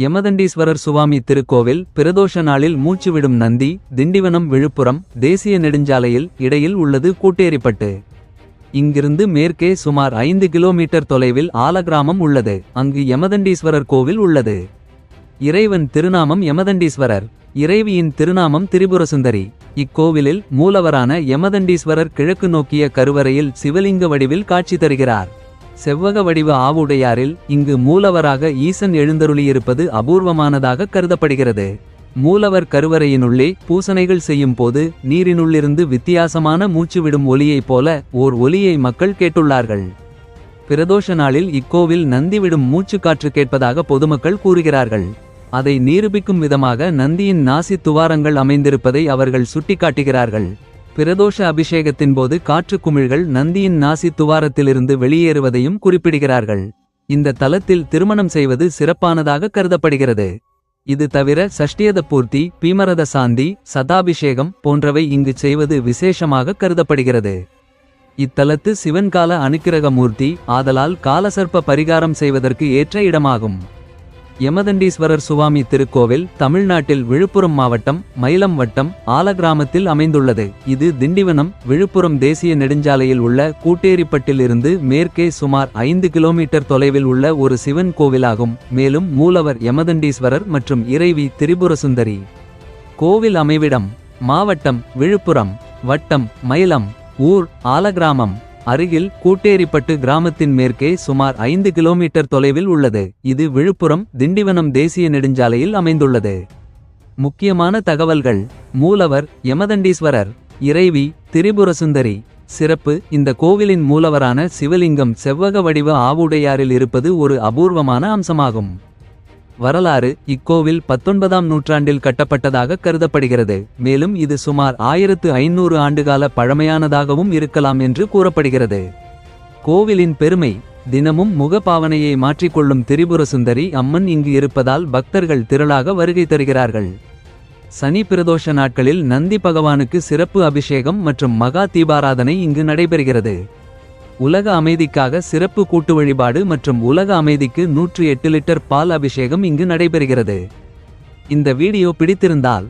யமதண்டீஸ்வரர் சுவாமி திருக்கோவில் பிரதோஷ நாளில் மூச்சுவிடும் நந்தி திண்டிவனம் விழுப்புரம் தேசிய நெடுஞ்சாலையில் இடையில் உள்ளது கூட்டேரிப்பட்டு. இங்கிருந்து மேற்கே சுமார் ஐந்து கிலோமீட்டர் தொலைவில் ஆலகிராமம் உள்ளது. அங்கு யமதண்டீஸ்வரர் கோவில் உள்ளது. இறைவன் திருநாமம் யமதண்டீஸ்வரர். இறைவியின் திருநாமம் திரிபுரசுந்தரி. இக்கோவிலில் மூலவரான யமதண்டீஸ்வரர் கிழக்கு நோக்கிய கருவறையில் சிவலிங்க வடிவில் காட்சி தருகிறார். செவ்வக வடிவ ஆவுடையாரில் இங்கு மூலவராக ஈசன் எழுந்தருளியிருப்பது அபூர்வமானதாக கருதப்படுகிறது. மூலவர் கருவறையினுள்ளே பூசனைகள் செய்யும் போது நீரினுள்ளிருந்து வித்தியாசமான மூச்சு விடும் ஒலியைப் போல ஓர் ஒலியை மக்கள் கேட்டுள்ளார்கள். பிரதோஷ நாளில் இக்கோவில் நந்திவிடும் மூச்சு மூச்சுக்காற்று கேட்பதாக பொதுமக்கள் கூறுகிறார்கள். அதை நிரூபிக்கும் விதமாக நந்தியின் நாசி துவாரங்கள் அமைந்திருப்பதை அவர்கள் சுட்டிக்காட்டுகிறார்கள். பிரதோஷ அபிஷேகத்தின் போது காற்று குமிழ்கள் நந்தியின் நாசி துவாரத்திலிருந்து வெளியேறுவதையும் குறிப்பிடுகிறார்கள். இந்த தலத்தில் திருமணம் செய்வது சிறப்பானதாக கருதப்படுகிறது. இது தவிர சஷ்டியத பூர்த்தி பீமரத சாந்தி சதாபிஷேகம் போன்றவை இங்கு செய்வது விசேஷமாக கருதப்படுகிறது. இத்தலத்து சிவன்கால அனுக்கிரக மூர்த்தி ஆதலால் காலசர்ப்ப பரிகாரம் செய்வதற்கு ஏற்ற இடமாகும். யமதண்டீஸ்வரர் சுவாமி திருக்கோவில் தமிழ்நாட்டில் விழுப்புரம் மாவட்டம் மயிலம் வட்டம் ஆலகிராமத்தில் அமைந்துள்ளது. இது திண்டிவனம் விழுப்புரம் தேசிய நெடுஞ்சாலையில் உள்ள கூட்டேரிப்பட்டிலிருந்து மேற்கே சுமார் ஐந்து கிலோமீட்டர் தொலைவில் உள்ள ஒரு சிவன் கோவிலாகும். மேலும் மூலவர் யமதண்டீஸ்வரர் மற்றும் இறைவி திரிபுரசுந்தரி. கோவில் அமைவிடம் மாவட்டம் விழுப்புரம் வட்டம் மயிலம் ஊர் ஆலகிராமம் அருகில் கூட்டேரிப்பட்டு கிராமத்தின் மேற்கே சுமார் ஐந்து கிலோமீட்டர் தொலைவில் உள்ளது. இது விழுப்புரம் திண்டிவனம் தேசிய நெடுஞ்சாலையில் அமைந்துள்ளது. முக்கியமான தகவல்கள். மூலவர் யமதண்டீஸ்வரர் இறைவி திரிபுரசுந்தரி. சிறப்பு. இந்த கோவிலின் மூலவரான சிவலிங்கம் செவ்வக வடிவ ஆவுடையாரில் இருப்பது ஒரு அபூர்வமான அம்சமாகும். வரலாறு இக்கோவில் பத்தொன்பதாம் நூற்றாண்டில் கட்டப்பட்டதாக கருதப்படுகிறது. மேலும் இது சுமார் ஆயிரத்து ஐநூறு ஆண்டுகால பழமையானதாகவும் இருக்கலாம் என்று கூறப்படுகிறது. கோவிலின் பெருமை தினமும் முகபாவனையை மாற்றிக்கொள்ளும் திரிபுரசுந்தரி அம்மன் இங்கு இருப்பதால் பக்தர்கள் திரளாக வருகை தருகிறார்கள். சனி பிரதோஷ நாட்களில் நந்தி பகவானுக்கு சிறப்பு அபிஷேகம் மற்றும் மகா தீபாராதனை இங்கு நடைபெறுகிறது. உலக அமைதிக்காக சிறப்பு கூட்டு வழிபாடு மற்றும் உலக அமைதிக்கு நூற்றி எட்டு லிட்டர் பால் அபிஷேகம் இங்கு நடைபெறுகிறது. இந்த வீடியோ பிடித்திருந்தால்